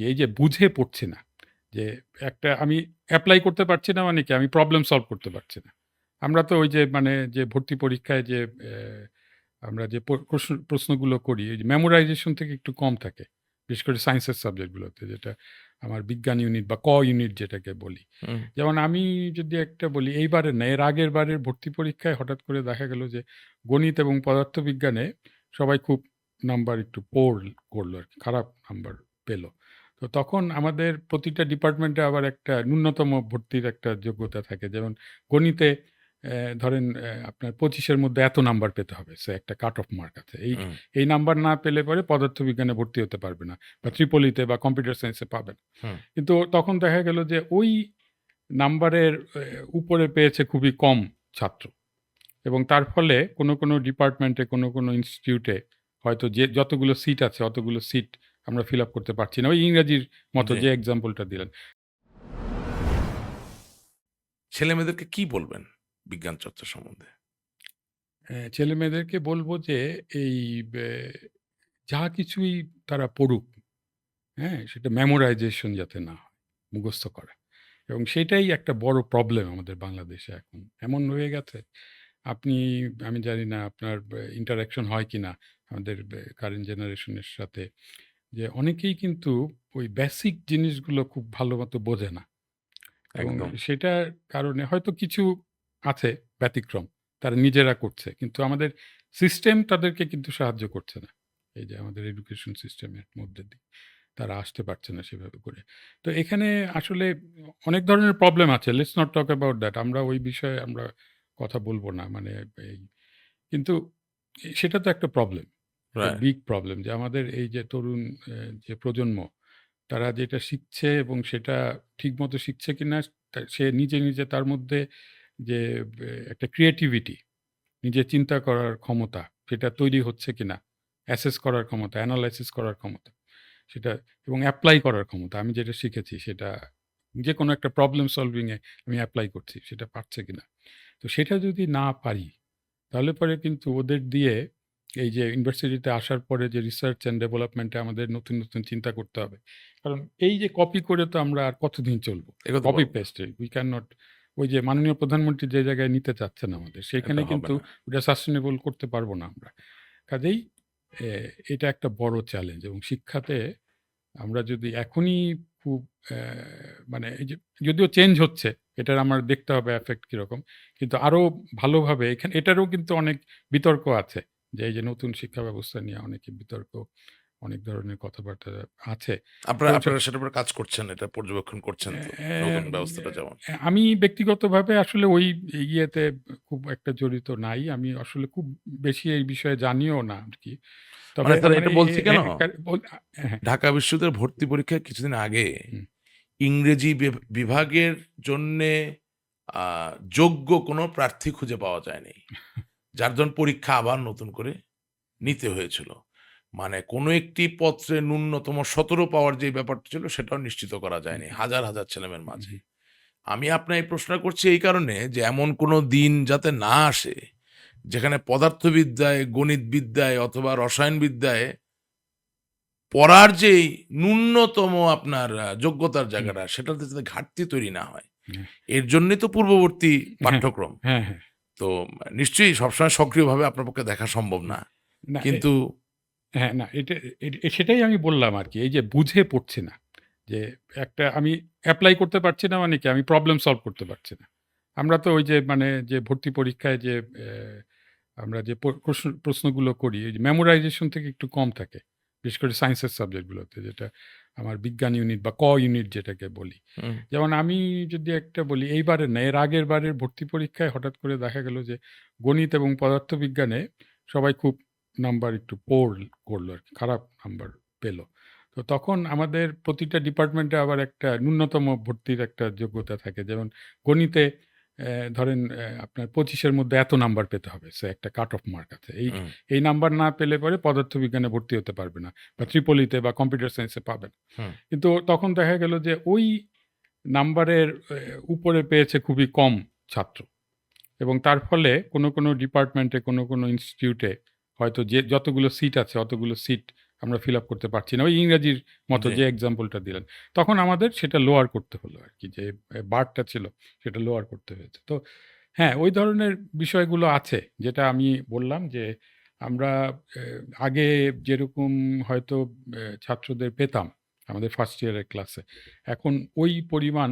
এই যে বুঝে পড়ছি না যে একটা আমি অ্যাপ্লাই করতে পারছি না মানে কি? আমি প্রবলেম সলভ করতে পারছি না। আমরা তো ওই যে মানে যে ভর্তি পরীক্ষায় যে আমরা যে প্রশ্ন- প্রশ্নগুলো করি ওই মেমোরাইজেশন থেকে একটু কম থাকে বিশেষ করে সায়েন্সের সাবজেক্টগুলোতে যেটা আমার বিজ্ঞান ইউনিট বা ক ইউনিট যেটাকে বলি। যেমন আমি যদি একটা বলি এইবারের না এর আগের বারের ভর্তি পরীক্ষায় হঠাৎ করে দেখা গেল যে গণিত এবং পদার্থবিজ্ঞানে সবাই খুব নাম্বার একটু পোর করল আর কি, খারাপ নাম্বার পেল। তো তখন আমাদের প্রতিটা ডিপার্টমেন্টে আবার একটা ন্যূনতম ভর্তির একটা যোগ্যতা থাকে। যেমন গণিতে আহ, ধরেন আহ, আপনার পঁচিশের মধ্যে এত নাম্বার পেতে হবে। সে একটা কাট অফ মার্ক আছে। এই হুম, এই নাম্বার না পেলে পরে পদার্থবিজ্ঞানে ভর্তি হতে পারবে না বা ত্রিপলিতে বা কম্পিউটার সায়েন্সে পাবেন হুম। কিন্তু তখন দেখা গেল যে ওই নাম্বারের আহ, উপরে পেয়েছে খুবই কম ছাত্র। এবং তার ফলে কোনো কোনো ডিপার্টমেন্টে কোনো কোনো ইনস্টিটিউটে হয়তো যে যতগুলো সিট আছে অতগুলো সিট আমরা ফিল আপ করতে পারছি না। ওই ইংরাজির মতো যে এক্সাম্পলটা দিলেন। ছেলে মেয়েদেরকে কি বলবেন বিজ্ঞান চর্চা সম্বন্ধে? ছেলে মেয়েদেরকে বলব যে এই যা কিছুই তারা পড়ুক হ্যাঁ সেটা মেমোরাইজেশন যাতে না হয় মুখস্থ করা। এবং সেটাই একটা বড় প্রবলেম আমাদের বাংলাদেশে এখন। এমন হয়ে গেছে আপনি আমি জানি না আপনার ইন্টারাকশন হয় কি না আমাদের কারেন্ট জেনারেশনের সাথে। যে অনেকেই কিন্তু ওই বেসিক জিনিসগুলো খুব ভালো মতো বোঝে না। এবং একদম। সেটার কারণে হয়তো কিছু আছে ব্যতিক্রম তারা নিজেরা করছে। কিন্তু আমাদের সিস্টেম তাদেরকে কিন্তু সাহায্য করছে না। এই যে আমাদের এডুকেশন সিস্টেমের মধ্যে দিয়ে তারা আসতে পারছে না সেভাবে করে। তো এখানে আসলে অনেক ধরনের প্রবলেম আছে। Let's not talk about that আমরা ওই বিষয়ে আমরা কথা বলব না। মানে এই কিন্তু সেটা তো একটা প্রবলেম বিগ প্রবলেম যে আমাদের এই যে তরুণ আহ, যে প্রজন্ম তারা যেটা শিখছে এবং সেটা ঠিকমতো শিখছে কিনা তা- সে নিজে নিজে তার মধ্যে যে আহ, একটা ক্রিয়েটিভিটি নিজে চিন্তা করার ক্ষমতা সেটা তৈরি হচ্ছে কিনা অ্যাসেস করার ক্ষমতা অ্যানালাইসিস করার ক্ষমতা সেটা এবং অ্যাপ্লাই করার ক্ষমতা আমি যেটা শিখেছি সেটা যে কোনো একটা প্রবলেম সলভিংয়ে আমি অ্যাপ্লাই করছি সেটা পারছে কিনা। তো সেটা যদি না পারি তাহলে পরে কিন্তু ওদের দিয়ে এই যে ইউনিভার্সিটিতে আসার পরে যে রিসার্চ অ্যান্ড ডেভেলপমেন্টে আমাদের নতুন নতুন চিন্তা করতে হবে। কারণ এই যে কপি করে তো আমরা আর কতদিন চলবো? কপি। পেস্টে উই ক্যান নট ওই যে মাননীয় প্রধানমন্ত্রী যে জায়গায় নিতে চাচ্ছেন আমাদের সেখানে কিন্তু ওটা সাস্টেনেবল করতে পারব না আমরা। কাজেই এটা একটা বড় চ্যালেঞ্জ এবং শিক্ষাতে আমরা যদি এখনই খুব মানে যদিও চেঞ্জ হচ্ছে এটার আমার দেখতে হবে এফেক্ট কীরকম কিন্তু আরও ভালোভাবে এখানে এটারও কিন্তু অনেক বিতর্ক আছে। যে এই যে নতুন শিক্ষা ব্যবস্থা নিয়ে অনেকে বিতর্ক অনেক ধরনের কথাবার্তা আছে। আপনারা আপনারা সেটার উপর কাজ করছেন এটা পর্যবেক্ষণ করছেন নতুন ব্যবস্থাটা যেমন আমি ব্যক্তিগতভাবে আসলে ওই ইয়েতে খুব একটা জড়িত নাই। আমি আসলে খুব বেশি এই বিষয়ে জানিও না আর কি মানে স্যার এটা মানে বলছি কেন? হ্যাঁ, হ্যাঁ, ঢাকা বিশ্ববিদ্যালয়ের ভর্তি পরীক্ষায় কিছুদিন আগে ইংরেজি বিভাগের জন্যে যোগ্য কোনো প্রার্থী খুঁজে পাওয়া যায়নি। যার জন্য পরীক্ষা আবার নতুন করে নিতে হয়েছিল। মানে কোনো একটি পত্রে ন্যূনতম সতেরো পাওয়ার যে ব্যাপারটা ছিল সেটাও নিশ্চিত করা যায়নি হাজার হাজার ছেলেমেয়ের মাঝে। আমি আপনার এই প্রশ্ন করছি এই কারণে যে এমন কোনো দিন যাতে না আসে যেখানে পদার্থবিদ্যায় গণিতবিদ্যায় অথবা রসায়নবিদ্যায় পড়ার যে ন্যূনতম আপনার যোগ্যতার জায়গাটা সেটাতে যাতে ঘাটতি তৈরি না হয়। এর জন্যই তো পূর্ববর্তী পাঠ্যক্রম। হ্যাঁ হ্যাঁ। তো নিশ্চয়ই সবসময় সক্রিয়ভাবে আপনার পক্ষে দেখা সম্ভব না। কিন্তু হ্যাঁ না এটা সেটাই আমি বললাম আর কি এই যে বুঝে পড়ছে না যে একটা আমি অ্যাপ্লাই করতে পারছি না মানে কি আমি প্রবলেম সলভ করতে পারছি না। আমরা তো ওই যে মানে যে ভর্তি পরীক্ষায় যে আমরা যে প্রশ্ন- প্রশ্নগুলো করি ওই মেমোরাইজেশন থেকে একটু কম থাকে বিশেষ করে সায়েন্সের সাবজেক্টগুলোতে যেটা আমার বিজ্ঞান ইউনিট বা ক ইউনিট যেটাকে বলি। যেমন আমি যদি একটা বলি এইবারের না এর আগের বারের ভর্তি পরীক্ষায় হঠাৎ করে দেখা গেল যে গণিত এবং পদার্থবিজ্ঞানে সবাই খুব নাম্বার একটু পোর করল আর কি, খারাপ নাম্বার পেল। তো তখন আমাদের প্রতিটা ডিপার্টমেন্টে আবার একটা ন্যূনতম ভর্তির একটা যোগ্যতা থাকে। যেমন গণিতে ধরেন আপনার পঁচিশের মধ্যে এত নাম্বার পেতে হবে। সে একটা কাট অফ মার্ক আছে। এই এই নাম্বার না পেলে পরে পদার্থবিজ্ঞানে ভর্তি হতে পারবে না বা ত্রিপলিতে বা কম্পিউটার সায়েন্সে পাবেন। হুম। কিন্তু তখন দেখা গেল যে ওই নাম্বারের উপরে পেয়েছে খুবই কম ছাত্র। এবং তার ফলে কোনো কোনো ডিপার্টমেন্টে কোনো কোনো ইনস্টিটিউটে হয়তো যে যতগুলো সিট আছে অতগুলো সিট আমরা ফিল আপ করতে পারছি না। ওই ইংরাজির মতো যে এক্সাম্পলটা দিলেন। তখন আমাদের সেটা লোয়ার করতে হলো আর কি যে বারটা ছিল সেটা লোয়ার করতে হয়েছে। তো হ্যাঁ, ওই ধরনের বিষয়গুলো আছে। যেটা আমি বললাম যে আমরা আগে যেরকম হয়তো ছাত্রদের পেতাম আমাদের ফার্স্ট ইয়ারের ক্লাসে। এখন ওই পরিমাণ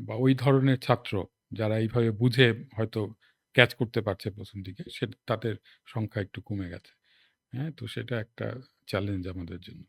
বা ওই ধরনের ছাত্র যারা এইভাবে বুঝে হয়তো ক্যাচ করতে পারছে প্রথম দিকে সে তাদের সংখ্যা একটু কমে গেছে। হ্যাঁ? তো সেটা একটা চ্যালেঞ্জ আমাদের জন্য।